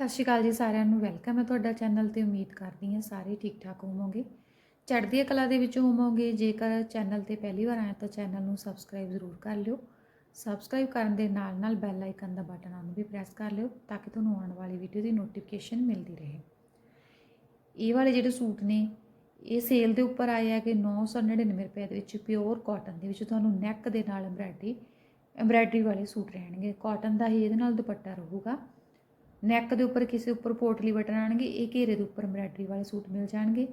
ਸਤਿ ਸ਼੍ਰੀ ਅਕਾਲ ਜੀ ਸਾਰਿਆਂ ਨੂੰ ਵੈਲਕਮ ਹੈ ਤੁਹਾਡਾ ਚੈਨਲ ਤੇ, ਉਮੀਦ ਕਰਦੀ ਹਾਂ ਸਾਰੇ ਠੀਕ ਠਾਕ ਹੋਵੋਗੇ। ਚੜ੍ਹਦੀ ਕਲਾ ਦੇ ਵਿੱਚ ਹੋਵੋਗੇ, ਜੇਕਰ ਚੈਨਲ ਤੇ ਪਹਿਲੀ ਵਾਰ ਆਏ ਤਾਂ ਚੈਨਲ ਨੂੰ ਸਬਸਕ੍ਰਾਈਬ ਜ਼ਰੂਰ ਕਰ ਲਿਓ। ਸਬਸਕ੍ਰਾਈਬ ਕਰਨ ਦੇ ਨਾਲ ਨਾਲ ਬੈਲ ਆਈਕਨ ਦਾ ਬਟਨ ਉਹਨੂੰ ਵੀ ਪ੍ਰੈਸ ਕਰ ਲਿਓ, ਤਾਂ ਕਿ ਤੁਹਾਨੂੰ ਆਉਣ ਵਾਲੀ ਵੀਡੀਓ ਦੀ ਨੋਟੀਫਿਕੇਸ਼ਨ ਮਿਲਦੀ ਰਹੇ। ਇਹ ਵਾਲੇ ਜਿਹੜੇ ਸੂਟ ਨੇ, ਇਹ ਸੇਲ ਦੇ ਉੱਪਰ ਆਏ ਆ ਕਿ 999 ਰੁਪਏ ਦੇ ਵਿੱਚ ਪਿਓਰ ਕਾਟਨ ਦੇ ਵਿੱਚ, ਤੁਹਾਨੂੰ ਨੈਕ ਦੇ ਨਾਲ ਐਮਬ੍ਰਾਇਡਰੀ ਐਮਬ੍ਰਾਇਡਰੀ ਵਾਲੇ ਸੂਟ ਰਹਿਣਗੇ। ਕਾਟਨ ਦਾ ਹੀ ਇਹਦੇ ਨਾਲ ਦੁਪੱਟਾ ਰਹੂਗਾ। ਨੈਕ ਦੇ ਉੱਪਰ ਕਿਸੇ ਉੱਪਰ ਪੋਟਲੀ ਬਟਨ ਆਣਗੇ ਇਹ ਘੇਰੇ ਦੇ ਉੱਪਰ ਐਮਬ੍ਰਾਇਡਰੀ ਵਾਲੇ ਸੂਟ ਮਿਲ ਜਾਣਗੇ।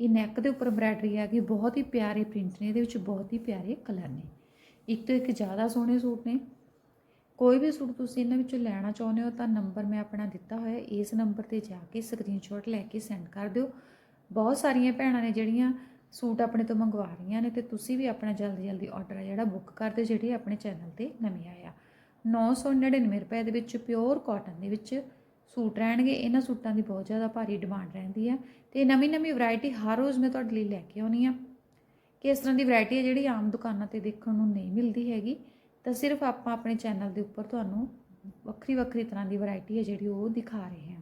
ਇਹ ਨੈਕ ਦੇ ਉੱਪਰ ਐਮਬ੍ਰਾਇਡਰੀ ਆ ਗਈ ਬਹੁਤ ਹੀ ਪਿਆਰੇ ਪ੍ਰਿੰਟ ਨੇ, ਇਹਦੇ ਵਿੱਚ ਬਹੁਤ ਹੀ ਪਿਆਰੇ ਕਲਰ ਨੇ। ਇੱਕ ਤੋਂ ਇੱਕ ਜ਼ਿਆਦਾ ਸੋਹਣੇ ਸੂਟ ਨੇ। ਕੋਈ ਵੀ ਸੂਟ ਤੁਸੀਂ ਇਹਨਾਂ ਵਿੱਚੋਂ ਲੈਣਾ ਚਾਹੁੰਦੇ ਹੋ ਤਾਂ ਨੰਬਰ ਮੈਂ ਆਪਣਾ ਦਿੱਤਾ ਹੋਇਆ, ਇਸ ਨੰਬਰ ਤੇ ਜਾ ਕੇ ਸਕਰੀਨਸ਼ਾਟ ਲੈ ਕੇ ਸੈਂਡ ਕਰ ਦਿਓ। ਬਹੁਤ ਸਾਰੀਆਂ ਭੈਣਾਂ ਨੇ ਜਿਹੜੀਆਂ ਸੂਟ ਆਪਣੇ ਤੋਂ ਮੰਗਵਾ ਰਹੀਆਂ ਨੇ ਤੇ ਤੁਸੀਂ ਵੀ ਆਪਣਾ ਜਲਦੀ ਜਲਦੀ ਆਰਡਰ ਹੈ ਜਿਹੜਾ ਬੁੱਕ ਕਰ ਦਿਓ, ਜਿਹੜੀ ਆਪਣੇ ਚੈਨਲ ਤੇ ਨਵੀਂ ਆਇਆ 999 ਰੁਪਏ ਦੇ ਵਿੱਚ ਪਿਓਰ ਕਾਟਨ ਦੇ ਵਿੱਚ ਸੂਟ ਰਹਿਣਗੇ। ਇਹਨਾਂ ਸੂਟਾਂ ਦੀ ਬਹੁਤ ਜ਼ਿਆਦਾ ਭਾਰੀ ਡਿਮਾਂਡ ਰਹਿੰਦੀ ਹੈ ਤੇ ਨਵੀਂ ਨਵੀਂ ਵੈਰਾਈਟੀ ਹਰ ਰੋਜ਼ ਮੈਂ ਤੁਹਾਡੇ ਲਈ ਲੈ ਕੇ ਆਉਣੀ ਆ। ਕਿ ਇਸ ਤਰ੍ਹਾਂ ਦੀ ਵੈਰਾਈਟੀ ਹੈ ਜਿਹੜੀ ਆਮ ਦੁਕਾਨਾਂ ਤੇ ਦੇਖਣ ਨੂੰ ਨਹੀਂ ਮਿਲਦੀ ਹੈਗੀ, ਤਾਂ ਸਿਰਫ ਆਪਾਂ ਆਪਣੇ ਚੈਨਲ ਦੇ ਉੱਪਰ ਤੁਹਾਨੂੰ ਵੱਖਰੀ ਵੱਖਰੀ ਤਰ੍ਹਾਂ ਦੀ ਵੈਰਾਈਟੀ ਹੈ ਜਿਹੜੀ ਉਹ ਦਿਖਾ ਰਹੇ ਹਾਂ।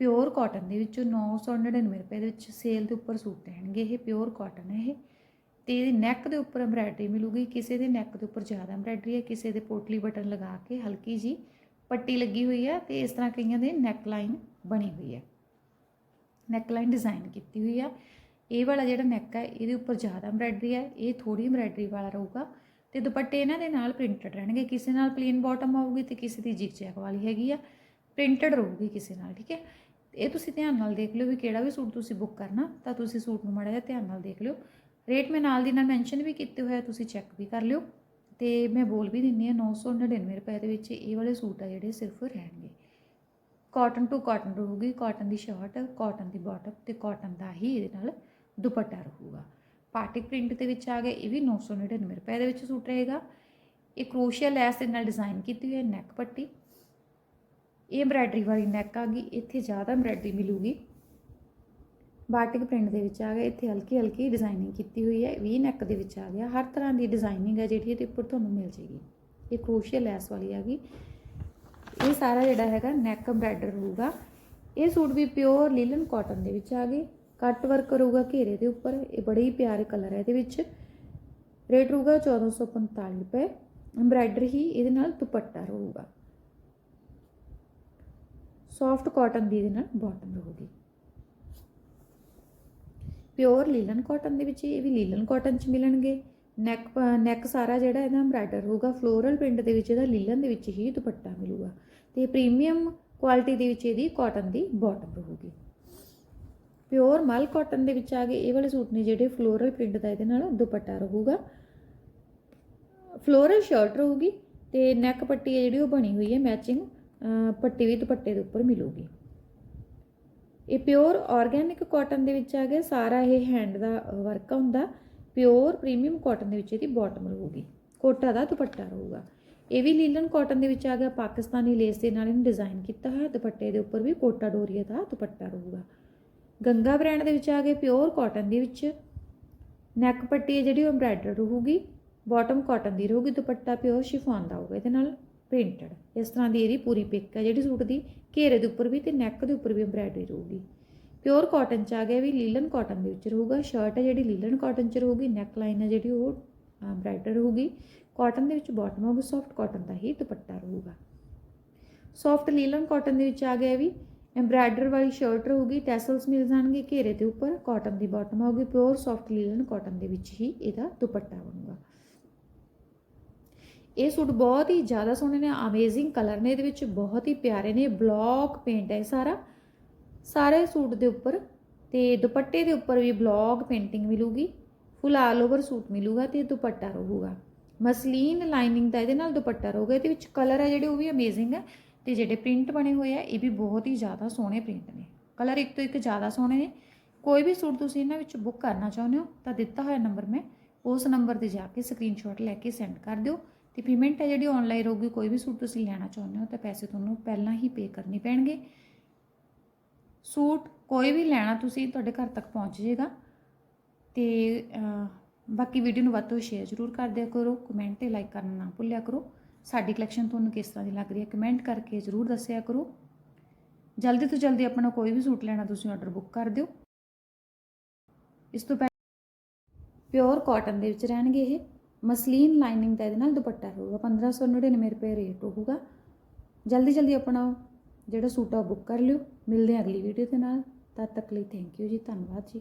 ਪਿਓਰ ਕਾਟਨ ਦੇ ਵਿੱਚ 999 ਰੁਪਏ ਦੇ ਵਿੱਚ ਸੇਲ ਦੇ ਉੱਪਰ ਸੂਟ ਰਹਿਣਗੇ। ਇਹ ਪਿਓਰ ਕਾਟਨ ਹੈ ਇਹ। ਤੇ ਨੈਕ ਦੇ ਉੱਪਰ ਐਮਬ੍ਰਾਇਡਰੀ ਮਿਲੂਗੀ, ਕਿਸੇ ਦੇ ਨੈਕ ਦੇ ਉੱਪਰ ਜ਼ਿਆਦਾ ਐਮਬ੍ਰਾਇਡਰੀ ਹੈ, ਕਿਸੇ ਦੇ ਪੋਟਲੀ ਬਟਨ ਲਗਾ ਕੇ ਹਲਕੀ ਜੀ ਪੱਟੀ ਲੱਗੀ ਹੋਈ ਹੈ ਤੇ ਇਸ ਤਰ੍ਹਾਂ ਕਈਆਂ ਦੇ ਨੈਕ ਲਾਈਨ ਬਣੀ ਹੋਈ ਹੈ। ਨੈਕ ਲਾਈਨ ਡਿਜ਼ਾਈਨ ਕੀਤੀ ਹੋਈ ਹੈ ਇਹ ਵਾਲਾ ਜਿਹੜਾ ਨੈਕ ਹੈ, ਇਹਦੇ ਉੱਪਰ ਜ਼ਿਆਦਾ ਐਮਬ੍ਰਾਇਡਰੀ ਹੈ, ਇਹ ਥੋੜੀ ਐਮਬ੍ਰਾਇਡਰੀ ਵਾਲਾ ਰਹੂਗਾ ਤੇ ਦੁਪੱਟੇ ਇਹਨਾਂ ਦੇ ਨਾਲ ਪ੍ਰਿੰਟਡ ਰਹਿਣਗੇ। ਕਿਸੇ ਨਾਲ ਪਲੇਨ ਬਾਟਮ ਆਊਗੀ ਤੇ ਕਿਸੇ ਦੀ ਜਿਗ ਜੈਕ ਵਾਲੀ ਹੈਗੀ ਆ। ਪ੍ਰਿੰਟਡ ਰਹੂਗੀ ਕਿਸੇ ਨਾਲ, ਠੀਕ ਹੈ? ਇਹ ਤੁਸੀਂ ਧਿਆਨ ਨਾਲ ਦੇਖ ਲਿਓ ਵੀ ਕਿਹੜਾ ਵੀ ਸੂਟ ਤੁਸੀਂ ਬੁੱਕ ਕਰਨਾ, ਤਾਂ ਤੁਸੀਂ ਸੂਟ ਨੂੰ ਮਾੜਾ ਜਿਹਾ ਧਿਆਨ ਨਾਲ ਦੇਖ ਲਿਓ। ਰੇਟ ਮੈਂ ਨਾਲ ਦੀ ਨਾਲ ਮੈਂਸ਼ਨ ਵੀ ਕੀਤੇ ਹੋਇਆ ਤੁਸੀਂ ਚੈੱਕ ਵੀ ਕਰ ਲਿਓ। ਤੇ ਮੈਂ ਬੋਲ ਵੀ ਦਿੰਨੀ ਆ 999 ਰੁਪਏ ਦੇ ਵਿੱਚ ਇਹ ਵਾਲੇ ਸੂਟ ਆ ਜਿਹੜੇ ਸਿਰਫ ਰਹਿਣਗੇ। ਕਾਟਨ ਟੂ ਕਾਟਨ ਰਹੂਗੀ ਕਾਟਨ ਦੀ ਸ਼ਰਟ ਕਾਟਨ ਦੀ ਬਾਟਮ ਤੇ ਕਾਟਨ ਦਾ ਹੀ ਇਹਦੇ ਨਾਲ ਦੁਪੱਟਾ ਰਹੂਗਾ। ਪਾਰਟੀ ਪ੍ਰਿੰਟ ਦੇ ਵਿੱਚ ਆ ਗਿਆ, ਇਹ ਵੀ 999 ਰੁਪਏ ਦੇ ਵਿੱਚ ਸੂਟ ਰਹੇਗਾ। ਇਹ ਕਰੋਸ਼ੀਆ ਲੈਸ ਦੇ ਨਾਲ ਡਿਜ਼ਾਈਨ ਕੀਤੀ ਹੋਈ ਹੈ ਨੈਕ ਪੱਟੀ। ਇਹ ਐਮਬ੍ਰਾਇਡਰੀ ਵਾਲੀ ਨੈਕ ਆ ਗਈ, ਇੱਥੇ ਜ਼ਿਆਦਾ ਐਮਬ੍ਰਾਇਡਰੀ ਮਿਲੂਗੀ। ਬਾਟਿਕ ਪ੍ਰਿੰਟ ਦੇ ਵਿੱਚ ਆ ਗਿਆ, ਇੱਥੇ ਹਲਕੀ ਹਲਕੀ ਡਿਜ਼ਾਈਨਿੰਗ ਕੀਤੀ ਹੋਈ ਹੈ, ਵੀ ਨੈਕ ਦੇ ਵਿੱਚ ਆ ਗਿਆ। ਹਰ ਤਰ੍ਹਾਂ ਦੀ ਡਿਜ਼ਾਈਨਿੰਗ ਹੈ ਜਿਹੜੀ ਇਹਦੇ ਉੱਪਰ ਤੁਹਾਨੂੰ ਮਿਲ ਜੇਗੀ। ਇਹ ਕਰੋਸ਼ੀਆ ਲੈਸ ਵਾਲੀ ਆ ਗਈ ਇਹ ਸਾਰਾ ਜਿਹੜਾ ਹੈਗਾ ਨੈਕ ਐਮਬ੍ਰਾਇਡਰ ਹੋਊਗਾ। ਇਹ ਸੂਟ ਵੀ ਪਿਓਰ ਲੀਲਨ ਕਾਟਨ ਦੇ ਵਿੱਚ ਆ ਗਏ। ਕੱਟ ਵਰਕ ਰਹੂਗਾ ਘੇਰੇ ਦੇ ਉੱਪਰ। ਇਹ ਬੜੇ ਹੀ ਪਿਆਰੇ ਕਲਰ ਹੈ ਇਹਦੇ ਵਿੱਚ। ਰੇਟ ਰਹੂਗਾ 1445 ਰੁਪਏ। ਐਮਬ੍ਰਾਇਡਰ ਹੀ ਇਹਦੇ ਨਾਲ ਦੁਪੱਟਾ ਰਹੂਗਾ। ਸੌਫਟ ਕਾਟਨ ਦੀ ਇਹਦੇ ਨਾਲ ਬਾਟਮ ਰਹੂਗੀ। ਪਿਓਰ ਲੀਲਨ ਕਾਟਨ ਦੇ ਵਿੱਚ ਇਹ ਵੀ ਲੀਲਨ ਕਾਟਨ ਚ ਮਿਲਣਗੇ। ਨੈਕ ਨੈਕ ਸਾਰਾ ਜਿਹੜਾ ਇਹਦਾ ਐਮਬ੍ਰਾਇਡਰ ਹੋਊਗਾ ਫਲੋਰਲ ਪ੍ਰਿੰਟ ਦੇ ਵਿੱਚ ਇਹਦਾ ਲੀਲਨ ਦੇ ਵਿੱਚ ਹੀ ਦੁਪੱਟਾ ਮਿਲੂਗਾ। ਤੇ ਪ੍ਰੀਮੀਅਮ ਕੁਆਲਿਟੀ ਦੇ ਵਿੱਚ ਇਹਦੀ ਕਾਟਨ ਦੀ ਬਾਟਮ ਰਹੂਗੀ। ਪਿਓਰ ਮਲ ਕਾਟਨ ਦੇ ਵਿੱਚ ਆ ਗਏ, ਇਹ ਵਾਲੇ ਸੂਟ ਨੇ ਜਿਹੜੇ ਫਲੋਰਲ ਪ੍ਰਿੰਟ ਦਾ ਇਹਦੇ ਨਾਲ ਦੁਪੱਟਾ ਰਹੂਗਾ। ਫਲੋਰਲ ਸ਼ਰਟ ਰਹੂਗੀ ਤੇ ਨੈਕ ਪੱਟੀ ਹੈ ਜਿਹੜੀ ਉਹ ਬਣੀ ਹੋਈ ਹੈ ਮੈਚਿੰਗ ਪੱਟੀ ਵੀ ਦੁਪੱਟੇ ਦੇ ਉੱਪਰ ਮਿਲੂਗੀ। ਇਹ ਪਿਓਰ ਆਰਗੈਨਿਕ ਕਾਟਨ ਦੇ ਵਿੱਚ ਆ ਗਿਆ। ਸਾਰਾ ਇਹ ਹੈਂਡ ਦਾ ਵਰਕ ਹੁੰਦਾ। ਪਿਓਰ ਪ੍ਰੀਮੀਅਮ ਕਾਟਨ ਦੇ ਵਿੱਚ ਇਹਦੀ ਬਾਟਮ ਰਹੂਗੀ। ਕੋਟਾ ਦਾ ਦੁਪੱਟਾ ਰਹੂਗਾ। ਇਹ ਵੀ ਲੀਲਨ ਕਾਟਨ ਦੇ ਵਿੱਚ ਆ ਗਿਆ। ਪਾਕਿਸਤਾਨੀ ਲੇਸ ਦੇ ਨਾਲ ਇਹਨੂੰ ਡਿਜ਼ਾਈਨ ਕੀਤਾ ਹੋਇਆ। ਦੁਪੱਟੇ ਦੇ ਉੱਪਰ ਵੀ ਕੋਟਾ ਡੋਰੀਆ ਦਾ ਦੁਪੱਟਾ ਰਹੂਗਾ। ਗੰਗਾ ਬ੍ਰਾਂਡ ਦੇ ਵਿੱਚ ਆ ਗਏ ਪਿਓਰ ਕਾਟਨ ਦੇ ਵਿੱਚ। ਨੈਕ ਪੱਟੀ ਹੈ ਜਿਹੜੀ ਉਹ ਐਮਬ੍ਰਾਇਡਰ ਰਹੂਗੀ। ਬਾਟਮ ਕਾਟਨ ਦੀ ਰਹੂਗੀ। ਦੁਪੱਟਾ ਪਿਓਰ ਸ਼ਿਫੋਨ ਦਾ ਹੋਊਗਾ ਇਹਦੇ ਨਾਲ। ਪ੍ਰਿੰਟਡ ਇਸ ਤਰ੍ਹਾਂ ਦੀ ਇਹਦੀ ਪੂਰੀ ਪਿਕ ਹੈ, ਜਿਹੜੀ ਸੂਟ ਦੀ ਘੇਰੇ ਦੇ ਉੱਪਰ ਵੀ ਤੇ ਨੈਕ ਦੇ ਉੱਪਰ ਵੀ ਐਮਬ੍ਰਾਇਡਰੀ ਰਹੂਗੀ। ਪਿਓਰ ਕਾਟਨ ਚ ਆ ਗਿਆ ਵੀ ਲੀਲਨ ਕਾਟਨ ਦੇ ਵਿੱਚ ਰਹੂਗਾ। ਸ਼ਰਟ ਹੈ ਜਿਹੜੀ ਲੀਲਨ ਕਾਟਨ ਚ ਰਹੂਗੀ ਨੈਕ ਲਾਈਨ ਹੈ ਜਿਹੜੀ ਉਹ ਐਮਬ੍ਰਾਇਡਰ ਰਹੂਗੀ। ਕਾਟਨ ਦੇ ਵਿੱਚ ਬਾਟਮ ਹੋਊਗੀ ਸੌਫਟ ਕਾਟਨ ਦਾ ਹੀ ਦੁਪੱਟਾ ਰਹੂਗਾ। ਸੌਫਟ ਲੀਲਨ ਕਾਟਨ ਦੇ ਵਿੱਚ ਆ ਗਿਆ ਵੀ ਐਮਬ੍ਰਾਇਡਰ ਵਾਲੀ ਸ਼ਰਟ ਰਹੂਗੀ ਟੈਸਲਸ ਮਿਲ ਜਾਣਗੇ ਘੇਰੇ ਦੇ ਉੱਪਰ। ਕਾਟਨ ਦੀ ਬਾਟਮ ਹੋਊਗੀ ਪਿਓਰ ਸੌਫਟ ਲੀਲਨ ਕਾਟਨ ਦੇ ਵਿੱਚ ਹੀ ਇਹਦਾ ਦੁਪੱਟਾ ਬਣੂਗਾ। ਇਹ ਸੂਟ ਬਹੁਤ ਹੀ ਜ਼ਿਆਦਾ ਸੋਹਣੇ ਨੇ ਅਮੇਜ਼ਿੰਗ ਕਲਰ ਨੇ, ਇਹਦੇ ਵਿੱਚ ਬਹੁਤ ਹੀ ਪਿਆਰੇ ਨੇ ਬਲੌਕ ਪੇਂਟ ਹੈ ਸਾਰਾ। ਸਾਰੇ ਸੂਟ ਦੇ ਉੱਪਰ ਤੇ ਦੁਪੱਟੇ ਦੇ ਉੱਪਰ ਵੀ ਬਲੌਕ ਪੇਂਟਿੰਗ ਮਿਲੂਗੀ ਫੁੱਲ ਆਲ ਓਵਰ ਸੂਟ ਮਿਲੂਗਾ ਤੇ ਦੁਪੱਟਾ ਰਹੂਗਾ। ਮਸਲੀਨ ਲਾਈਨਿੰਗ ਦਾ ਇਹਦੇ ਨਾਲ ਦੁਪੱਟਾ ਰਹੂਗਾ, ਇਹਦੇ ਵਿੱਚ ਕਲਰ ਹੈ ਜਿਹੜੇ ਉਹ ਵੀ ਅਮੇਜ਼ਿੰਗ ਹੈ ਤੇ ਜਿਹੜੇ ਪ੍ਰਿੰਟ ਬਣੇ ਹੋਏ ਆ, ਇਹ ਵੀ ਬਹੁਤ ਹੀ ਜ਼ਿਆਦਾ ਸੋਹਣੇ ਪ੍ਰਿੰਟ ਨੇ। ਕਲਰ ਇੱਕ ਤੋਂ ਇੱਕ ਜ਼ਿਆਦਾ ਸੋਹਣੇ ਨੇ। ਕੋਈ ਵੀ ਸੂਟ ਤੁਸੀਂ ਇਹਨਾਂ ਵਿੱਚ ਬੁੱਕ ਕਰਨਾ ਚਾਹੁੰਦੇ ਹੋ ਤਾਂ ਦਿੱਤਾ ਹੋਇਆ ਨੰਬਰ ਮੈਂ, ਉਸ ਨੰਬਰ ਤੇ ਜਾ ਕੇ ਸਕਰੀਨਸ਼ਾਟ ਲੈ ਕੇ ਸੈਂਡ ਕਰ ਦਿਓ। ਤੇ ਪੇਮੈਂਟ ਹੈ ਜਿਹੜੀ ਆਨਲਾਈਨ ਰਹੂਗੀ, ਕੋਈ ਵੀ ਸੂਟ ਤੁਸੀਂ ਲੈਣਾ ਚਾਹੁੰਦੇ ਹੋ, ਤਾਂ ਪੈਸੇ ਤੁਹਾਨੂੰ ਪਹਿਲਾਂ ਹੀ ਪੇ ਕਰਨੇ ਪੈਣਗੇ। ਸੂਟ ਕੋਈ ਵੀ ਲੈਣਾ ਤੁਸੀਂ, ਤੁਹਾਡੇ ਘਰ ਤੱਕ ਪਹੁੰਚ ਜਾਏਗਾ। ਤੇ ਬਾਕੀ ਵੀਡੀਓ ਨੂੰ ਵੱਧ ਤੋਂ ਸ਼ੇਅਰ ਜ਼ਰੂਰ ਕਰ ਦਿਆ ਕਰੋ ਕਮੈਂਟ ਤੇ ਲਾਈਕ ਕਰਨਾ ਨਾ ਭੁੱਲਿਆ ਕਰੋ। ਸਾਡੀ ਕਲੈਕਸ਼ਨ ਤੁਹਾਨੂੰ ਕਿਸ ਤਰ੍ਹਾਂ ਦੀ ਲੱਗ ਰਹੀ ਹੈ ਕਮੈਂਟ ਕਰਕੇ ਜ਼ਰੂਰ ਦੱਸਿਆ ਕਰੋ। ਜਲਦੀ ਤੋਂ ਜਲਦੀ ਆਪਣਾ ਕੋਈ ਵੀ ਸੂਟ ਲੈਣਾ ਤੁਸੀਂ ਆਰਡਰ ਬੁੱਕ ਕਰ ਦਿਓ। ਇਸ ਤੋਂ ਪਹਿਲਾਂ ਪਿਓਰ ਕਾਟਨ ਦੇ ਵਿੱਚ ਰਹਿਣਗੇ ਇਹ। ਮਸਲੀਨ ਲਾਈਨਿੰਗ ਦਾ ਇਹਦੇ ਨਾਲ ਦੁਪੱਟਾ ਹੋਊਗਾ 1599 ਰੁਪਏ ਰੇਟ ਹੋਊਗਾ। ਜਲਦੀ ਜਲਦੀ ਆਪਣਾ ਜਿਹੜਾ ਸੂਟ ਆ ਬੁੱਕ ਕਰ ਲਿਓ, ਮਿਲਦੇ ਹਾਂ ਅਗਲੀ ਵੀਡੀਓ ਦੇ ਨਾਲ। ਤਦ ਤੱਕ ਲਈ ਥੈਂਕ ਯੂ ਜੀ, ਧੰਨਵਾਦ ਜੀ।